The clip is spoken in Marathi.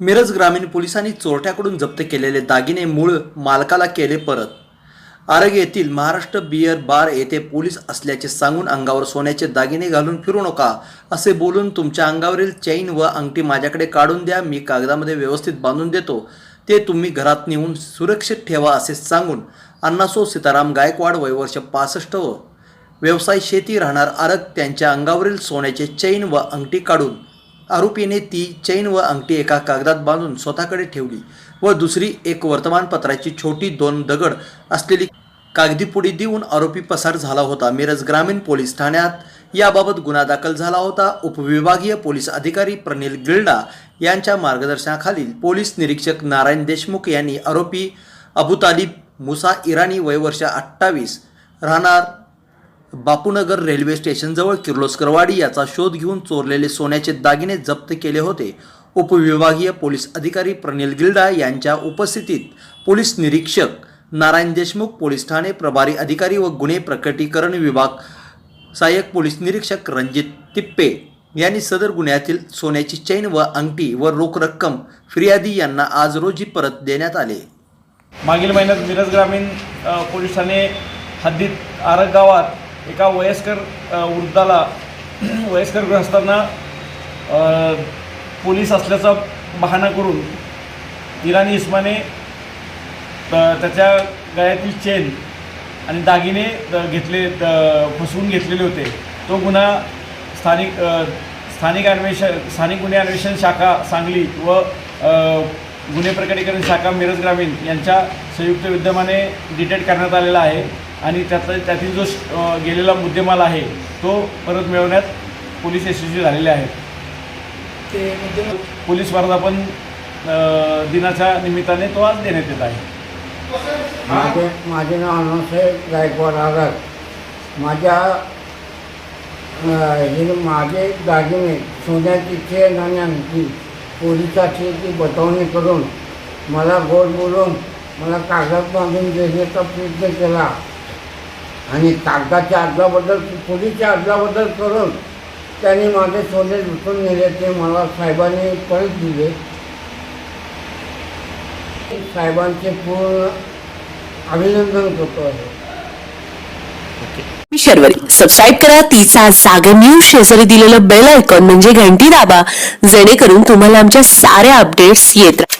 मिरज ग्रामीण पोलिसांनी चोरट्याकडून जप्त केलेले दागिने मूळ मालकाला केले परत. आरग येथील महाराष्ट्र बियर बार येथे पोलीस असल्याचे सांगून अंगावर सोन्याचे दागिने घालून फिरू नका असे बोलून तुमच्या अंगावरील चैन व अंगठी माझ्याकडे काढून द्या मी कागदामध्ये व्यवस्थित बांधून देतो. ते तुम्ही घरात नेऊन सुरक्षित ठेवा असे सांगून अण्णासो सीताराम गायकवाड वयवर्ष पासष्ट व व्यवसाय शेती राहणार आरग त्यांच्या अंगावरील सोन्याचे चैन व अंगठी काढून आरोपीने ती चैन व अंगठी एका कागदात बांधून स्वतःकडे ठेवली व दुसरी एक वर्तमानपत्राची छोटी दोन दगड असलेली कागदी पुडी देऊन आरोपी पसार झाला होता. मिरज ग्रामीण पोलीस ठाण्यात याबाबत गुन्हा दाखल झाला होता. उपविभागीय पोलीस अधिकारी प्रनिल गिल्डा यांच्या मार्गदर्शनाखालील पोलीस निरीक्षक नारायण देशमुख यांनी आरोपी अबू तालिब मुसा इराणी वयवर्ष अठ्ठावीस राहणार बापूनगर रेल्वे स्टेशनजवळ किर्लोस्करवाडी याचा शोध घेऊन चोरलेले सोन्याचे दागिने जप्त केले होते. उपविभागीय पोलीस अधिकारी प्रनिल गिल्डा यांच्या उपस्थितीत पोलीस निरीक्षक नारायण देशमुख पोलीस ठाणे प्रभारी अधिकारी व गुन्हे प्रकटीकरण विभाग सहाय्यक पोलीस निरीक्षक रणजित तिप्पे यांनी सदर गुन्ह्यातील सोन्याची चैन व अंगठी व रोख रक्कम फिर्यादी यांना आज रोजी परत देण्यात आले. मागील महिन्यात मिरज ग्रामीण अ, पोलीस ठाणे हद्दीत आरग गावात एका वयस्कर वृद्धाला वयस्कर गृहस्थांना पोलीस असल्याचा बहाणा करून इराणी इस्माने त्याच्या गळ्यातील चेन आणि दागिने घेतले फसवून घेतलेले होते. तो गुन्हा स्थानिक स्थानिक अन्वेषण स्थानिक गुन्हे अन्वेषण शाखा सांगली व गुन्हे प्रकटीकरण शाखा मिरज ग्रामीण यांच्या संयुक्त विद्यमाने डिटेक्ट करण्यात आलेला आहे. आणि त्यातला त्यातील जो गेलेला मुद्देमाल आहे तो परत मिळवण्यात पोलीस यशस्वी झालेले आहेत. ते मुद्दे पोलीस वर्धापन दिनाच्या निमित्ताने तो आज देण्यात येत आहे. माझे माझे नाव अण्णासाहेब गायकवाड आगार माझ्या हे माझे दागिने सोन्याची चेन आणि अंगठी पोलिसाची ती बतावणी करून मला गोड बोलून मला कागदात बांधून देण्याचा प्रयत्न केला. आणि कागदाच्या अर्जाबद्दल पोलीसच्या अर्जाबद्दल करून त्यांनी माझे सोने लुटून नेले. ते मला साहेबांनी परत दिले. साहेबांचे पूर्ण अभिनंदन करतो आहे. शर्वरी. सबस्क्राईब करा. तिचा जागर न्यूज शेजारी दिलेलं बेल आयकॉन म्हणजे घंटी दाबा. जेणेकरून तुम्हाला आमच्या साऱ्या अपडेट्स येत राहतील